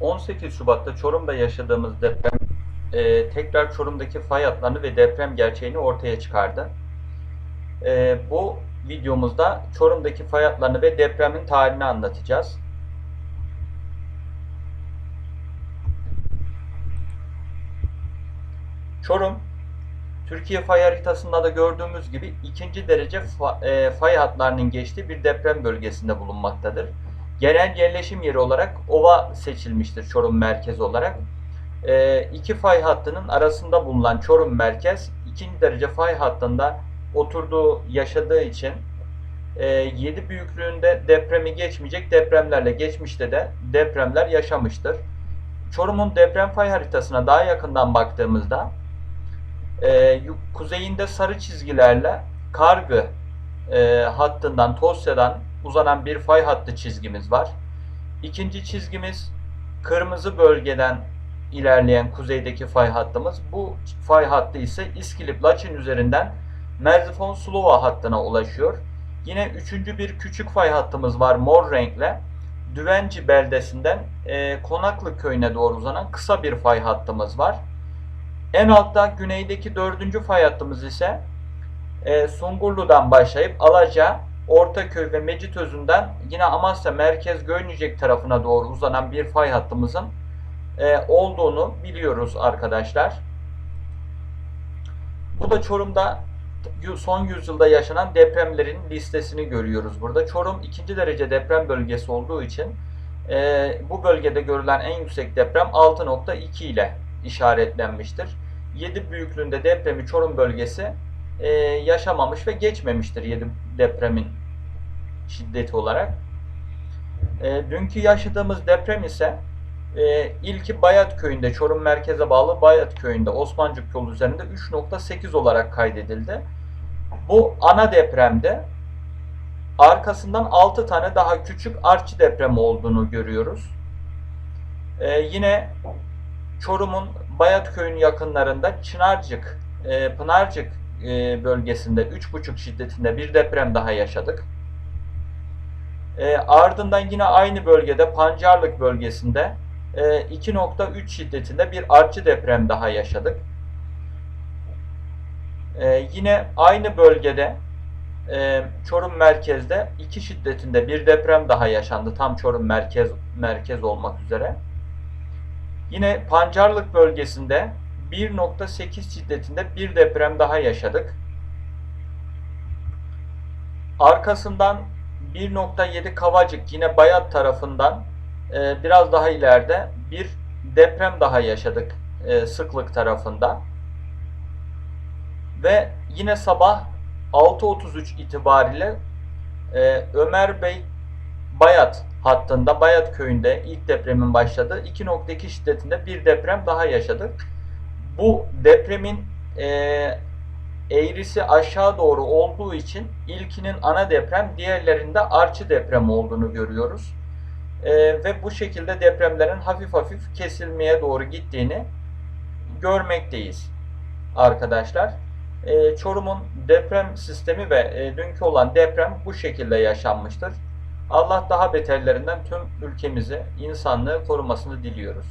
18 Şubat'ta Çorum'da yaşadığımız deprem e, tekrar Çorum'daki fay hatlarını ve deprem gerçeğini ortaya çıkardı. E, bu videomuzda Çorum'daki fay hatlarını ve depremin tarihini anlatacağız. Çorum, Türkiye fay haritasında da gördüğümüz gibi ikinci derece e, fay hatlarının geçtiği bir deprem bölgesinde bulunmaktadır. Genel yerleşim yeri olarak ova seçilmiştir Çorum merkez olarak. E, iki fay hattının arasında bulunan Çorum merkez ikinci derece fay hattında oturduğu, yaşadığı için e, 7 büyüklüğünde depremi geçmeyecek depremlerle geçmişte de depremler yaşamıştır. Çorum'un deprem fay haritasına daha yakından baktığımızda e, kuzeyinde sarı çizgilerle Kargı e, hattından, Tosya'dan uzanan bir fay hattı çizgimiz var. İkinci çizgimiz kırmızı bölgeden ilerleyen kuzeydeki fay hattımız. Bu fay hattı ise İskilip Laçin üzerinden Merzifon Sulova hattına ulaşıyor. Yine üçüncü bir küçük fay hattımız var mor renkle. Düvenci beldesinden e, Konaklı köyüne doğru uzanan kısa bir fay hattımız var. En altta güneydeki dördüncü fay hattımız ise e, Sungurlu'dan başlayıp Alaca, Ortaköy ve Mecitözü'nden yine Amasya Merkez Göynücek tarafına doğru uzanan bir fay hattımızın e, olduğunu biliyoruz arkadaşlar. Bu da Çorum'da son yüzyılda yaşanan depremlerin listesini görüyoruz burada. Çorum ikinci derece deprem bölgesi olduğu için e, bu bölgede görülen en yüksek deprem 6.2 ile işaretlenmiştir. 7 büyüklüğünde depremi Çorum bölgesi e, yaşamamış ve geçmemiştir 7 depremin şiddeti olarak. E, dünkü yaşadığımız deprem ise e, ilki Bayat köyünde, Çorum merkeze bağlı Bayat köyünde Osmancık yolu üzerinde 3.8 olarak kaydedildi. Bu ana depremde arkasından 6 tane daha küçük artçı deprem olduğunu görüyoruz. E, yine Çorum'un Bayat köyünün yakınlarında Çınarcık, e, Pınarcık e, bölgesinde 3.5 şiddetinde bir deprem daha yaşadık. E, ardından yine aynı bölgede Pancarlık bölgesinde e, 2.3 şiddetinde bir artçı deprem daha yaşadık. E, yine aynı bölgede e, Çorum merkezde 2 şiddetinde bir deprem daha yaşandı. Tam Çorum merkez merkez olmak üzere. Yine Pancarlık bölgesinde 1.8 şiddetinde bir deprem daha yaşadık. Arkasından 1.7 Kavacık yine Bayat tarafından e, biraz daha ileride bir deprem daha yaşadık e, sıklık tarafında. Ve yine sabah 6.33 itibariyle e, Ömer Bey Bayat hattında Bayat köyünde ilk depremin başladığı 2.2 şiddetinde bir deprem daha yaşadık. Bu depremin e, eğrisi aşağı doğru olduğu için ilkinin ana deprem, diğerlerinde artçı deprem olduğunu görüyoruz. E, ve bu şekilde depremlerin hafif hafif kesilmeye doğru gittiğini görmekteyiz arkadaşlar. E, Çorum'un deprem sistemi ve e, dünkü olan deprem bu şekilde yaşanmıştır. Allah daha beterlerinden tüm ülkemizi, insanlığı korumasını diliyoruz.